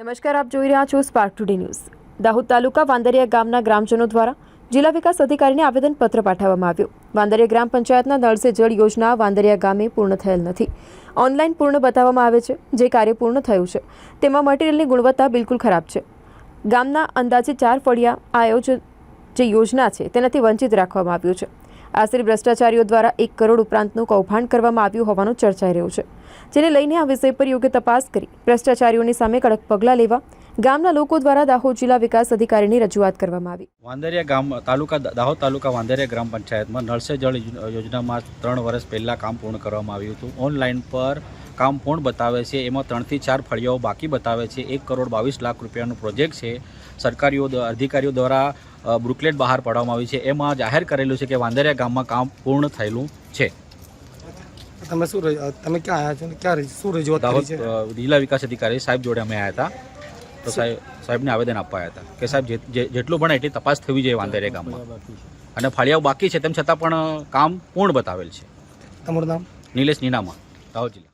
નમસ્કાર, આપ જોઈ રહ્યા છો spark today news Dahod taluka Vandariya ગામના ગ્રામજનો દ્વારા જિલ્લા વિકાસ અધિકારીને આવેદનપત્ર પાઠવવામાં આવ્યું. વાંદરિયા ગ્રામ પંચાયતના નળ જળ યોજના વાંદરિયા ગામે પૂર્ણ થયેલ નથી. ઓનલાઈન પૂર્ણ બતાવવામાં આવે છે, જે કાર્ય પૂર્ણ થયું છે. તેમાં મટીરિયલની ગુણવત્તા બિલકુલ ખરાબ છે. ગામના અંદાજે ચાર ફળિયા આયોજન જે યોજના છે, તેનાથી વંચિત રાખવામાં આવ્યું છે. આશરે ભ્રષ્ટાચારીઓ દ્વારા એક કરોડ ઉપરાંતનું કૌભાંડ કરવામાં આવ્યું હોવાનું ચર્ચાઈ રહ્યું છે, જેને લઈને આ વિષય પર યોગ્ય તપાસ કરી ભ્રષ્ટાચારીઓની સામે કડક પગલાં લેવા ગામના લોકો દ્વારા દાહોદ જિલ્લા વિકાસ અધિકારીની રજૂઆત કરવામાં આવી. વાંદરિયા ગામ, તાલુકા દાહોદ તાલુકા વાંદરિયા ગ્રામ પંચાયતમાં નળસે જળ યોજનામાં ત્રણ વર્ષ પહેલાં કામ પૂર્ણ કરવામાં આવ્યું હતું. ઓનલાઈન પર કામ પૂર્ણ બતાવે છે, એમાં ત્રણથી ચાર ફળિયાઓ બાકી બતાવે છે. એક કરોડ બાવીસ લાખ રૂપિયાનો પ્રોજેક્ટ છે. સરકારીઓ અધિકારીઓ દ્વારા અ, બુકલેટ બહાર પાડવામાં આવી છે. એમાં જાહેર કરેલું છે કે વાંદરિયા ગામમાં કામ પૂર્ણ થયેલું છે. તમે શું તમે ક્યાં આવ્યા છો? ક્યાં શું રજૂઆત કરી છે? જિલ્લા વિકાસ અધિકારી સાહેબ જોડે અમે આવ્યા હતા. તો સાહેબ સાહેબને આવેદન આપવા આવ્યા હતા કે સાહેબ જેટલું ભણે એટલી તપાસ થવી જોઈએ વાંદરિયા ગામમાં. અને ફળિયાઓ બાકી છે તેમ છતાં પણ કામ પૂર્ણ બતાવેલ છે. તમારું નામ? નિલેશ નીનામાં દાહોદ જિલ્લા.